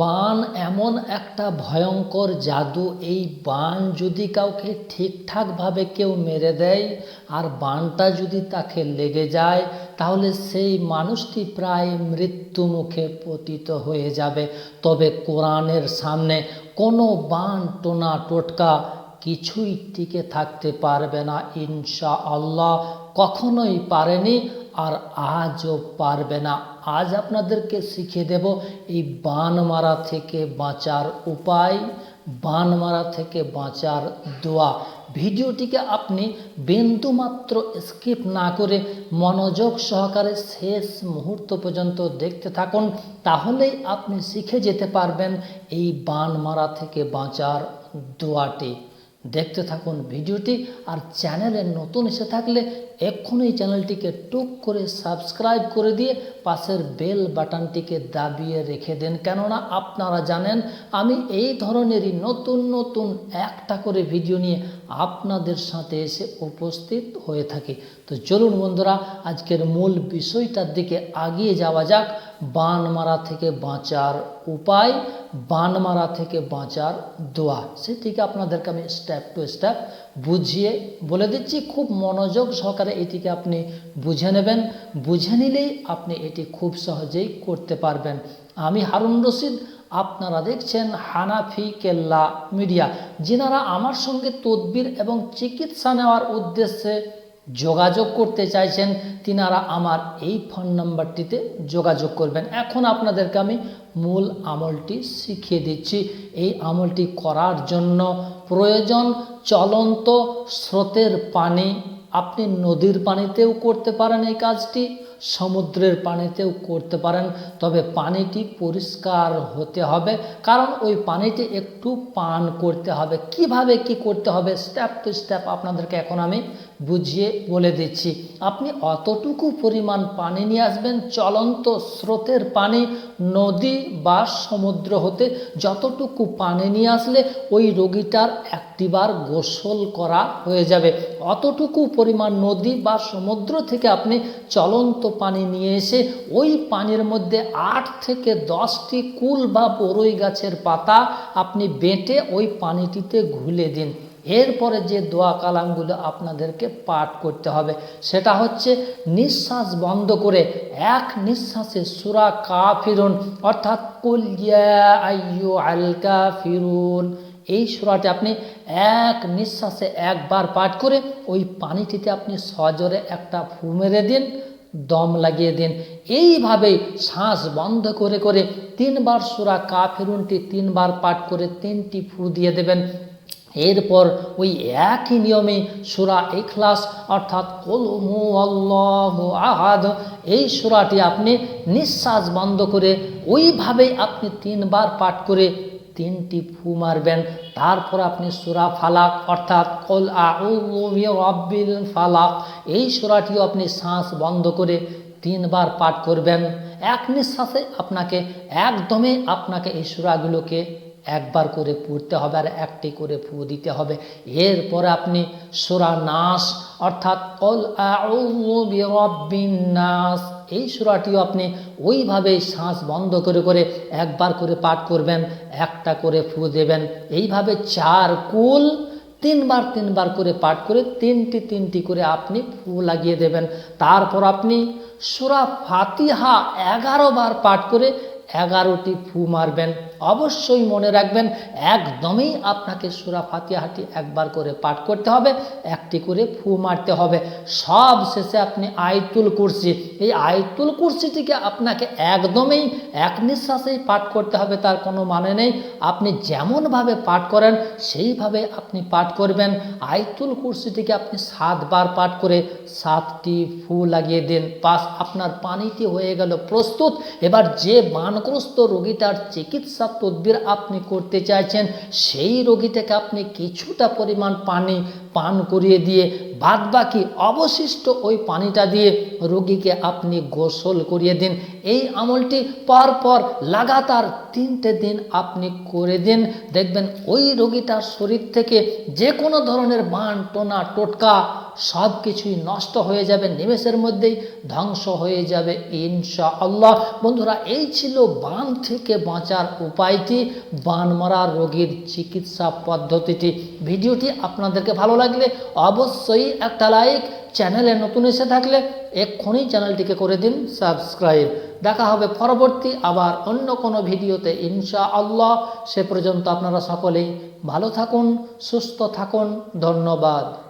বান এমন একটা ভয়ঙ্কর জাদু, এই বান যদি কাউকে ঠিকঠাকভাবে কেউ মেরে দেয় আর বানটা যদি তাকে লেগে যায়, তাহলে সেই মানুষটি প্রায় মৃত্যু মুখে পতিত হয়ে যাবে। তবে কোরআনের সামনে কোনো বান টোনা টোটকা কিছুই টিকে থাকতে পারবে না। ইনশা আল্লাহ কখনোই পারেনি। আর আজও পারবে না। আজ আপনাদেরকে শিখিয়ে দেব এই বান মারা থেকে বাঁচার উপায় বান মারা থেকে বাঁচার দোয়া। ভিডিওটিকে আপনি বিন্দুমাত্র স্কিপ না করে মনোযোগ সহকারে শেষ মুহূর্ত পর্যন্ত দেখতে থাকুন, তাহলেই আপনি শিখে যেতে পারবেন এই বান মারা থেকে বাঁচার দোয়াটি। দেখতে থাকুন ভিডিওটি আর চ্যানেলে নতুন এসে থাকলে এক্ষুনি চ্যানেলটিকে টুক করে সাবস্ক্রাইব করে দিয়ে পাশের বেল বাটনটিকে দাবিয়ে রেখে দেন। কেননা আপনারা জানেন, আমি এই ধরনেরই নতুন নতুন একটা করে ভিডিও নিয়ে আপনাদের সাথে এসে উপস্থিত হয়ে থাকি। তো চলুন বন্ধুরা, আজকের মূল বিষয়টার দিকে আগিয়ে যাওয়া যাক। বান মারা থেকে বাঁচার উপায় বান মারা থেকে বাঁচার দোয়া। সেটিকে আপনাদেরকে আমি স্টেপ টু স্টেপ বুঝিয়ে বলে দিচ্ছি, খুব মনোযোগ সহকারে এটিকে আপনি বুঝে নেবেন। বুঝে নিলেই আপনি এটি খুব সহজেই করতে পারবেন। আমি হারুন রশিদ, আপনারা দেখছেন হানাফি কেল্লা মিডিয়া। যিনারা আমার সঙ্গে তদবির এবং চিকিৎসা নেওয়ার উদ্দেশ্যে যোগাযোগ করতে চাইছেন, তিনারা আমার এই ফোন নাম্বারটিতে যোগাযোগ করবেন। এখন আপনাদেরকে আমি মূল আমলটি শিখিয়ে দিচ্ছি। এই আমলটি করার জন্য প্রয়োজন চলন্ত স্রোতের পানি। আপনি নদীর পানিতেও করতে পারেন এই কাজটি, সমুদ্রের পানিতেও করতে পারেন। তবে পানিটি পরিষ্কার হতে হবে, কারণ ওই পানিটি একটু পান করতে হবে। কীভাবে কি করতে হবে? স্টেপ টু স্টেপ আপনাদেরকে এখন আমি বুঝিয়ে বলে দিচ্ছি, আপনি অতটুকু পরিমাণ পানি নিয়ে আসবেন, চলন্ত স্রোতের পানি নদী বা সমুদ্র হতে যতটুকু পানি নিয়ে আসলে ওই রোগীটার একটিবার গোসল করা হয়ে যাবে। অতটুকু পরিমাণ নদী বা সমুদ্র থেকে আপনি চলন্ত পানি নিয়ে এসে ওই পানির মধ্যে আট থেকে দশটি কুল বা বরই গাছের পাতা আপনি বেঁটে ওই পানিটিতে ঘুলে দিন। এরপরে যে দোয়া কালামগুলো আপনাদেরকে পাঠ করতে হবে, সেটা হচ্ছে নিঃশ্বাস বন্ধ করে এক নিঃশ্বাসে সুরা কা কাফিরুন, অর্থাৎ কুলিয়া কাফিরুন, এই সুরাটি আপনি এক নিঃশ্বাসে একবার পাঠ করে ওই পানিটিতে আপনি সজোরে একটা ফু মেরে দিন, দম লাগিয়ে দিন। এইভাবেই শ্বাস বন্ধ করে করে তিনবার সুরা কাফিরুনটি তিনবার পাঠ করে তিনটি ফু দিয়ে দেবেন। এরপর ওই একই নিয়মে সুরা ইখলাস অর্থাৎ কলমু আল্লাহ আহাদ, এই সুরাটি আপনি নিঃশ্বাস বন্ধ করে ওইভাবেই আপনি তিনবার পাঠ করে তিনটি ফু মারবেন। তারপর আপনি সুরা ফালাক অর্থাৎ কল আবিল ফালাক, এই সুরাটিও আপনি শ্বাস বন্ধ করে তিনবার পাঠ করবেন। এক নিঃশ্বাসে আপনাকে একদমই আপনাকে এই সুরাগুলোকে একবার করে পড়তে হবে আর একটি করে ফু দিতে হবে। এরপরে আপনি সুরা নাস, অর্থাৎ নাস, এই সুরাটিও আপনি ওইভাবেই শ্বাস বন্ধ করে করে একবার করে পাঠ করবেন, একটা করে ফু দেবেন। এইভাবে চার কুল তিনবার তিনবার করে পাঠ করে তিনটি তিনটি করে আপনি ফু লাগিয়ে দেবেন। তারপর আপনি সুরা ফাতিহা এগারো বার পাঠ করে এগারোটি ফু মারবেন। অবশ্যই মনে রাখবেন, একদমই আপনাকে সুরা ফাতিহাটি একবার করে পাঠ করতে হবে, একটি করে ফু মারতে হবে। সব শেষে আপনি আয়তুল কুরসি, এই আয়তুল কুরসিটিকে আপনাকে একদমই এক নিঃশ্বাসেই পাঠ করতে হবে, তার কোনো মানে নেই। আপনি যেমনভাবে পাঠ করেন, সেইভাবে আপনি পাঠ করবেন। আয়তুল কুরসিটিকে আপনি সাতবার পাঠ করে সাতটি ফু লাগিয়ে দিন। পাস আপনার পানিটি হয়ে গেল প্রস্তুত। এবার যে বানগ্রস্ত রোগীটার চিকিৎসা তদবির আপনি করতে চাইছেন, সেই রোগীটাকে আপনি কিছুটা পরিমাণ পানি পান করিয়ে দিয়ে বাদ বাকি অবশিষ্ট ওই পানিটা দিয়ে রোগীকে আপনি গোসল করিয়ে দিন। এই আমলটি পরপর লাগাতার তিনটে দিন আপনি করে দিন। দেখবেন ওই রোগীটার শরীর থেকে যে কোনো ধরনের বান টোনা, টোটকা সব কিছুই নষ্ট হয়ে যাবে, নিমেষের মধ্যেই ধ্বংস হয়ে যাবে ইনশা আল্লাহ বন্ধুরা, এই ছিল বান থেকে বাঁচার উপায়টি, বান মারা রোগীর চিকিৎসা পদ্ধতিটি। ভিডিওটি আপনাদেরকে ভালো লাগলে অবশ্যই একটা লাইক, চ্যানেলে নতুন এসে থাকলে এক্ষুনি চ্যানেলটিকে করে দিন সাবস্ক্রাইব। দেখা হবে পরবর্তী আবার অন্য কোনো ভিডিওতে ইনশা আল্লাহ সে পর্যন্ত আপনারা সকলেই ভালো থাকুন, সুস্থ থাকুন, ধন্যবাদ।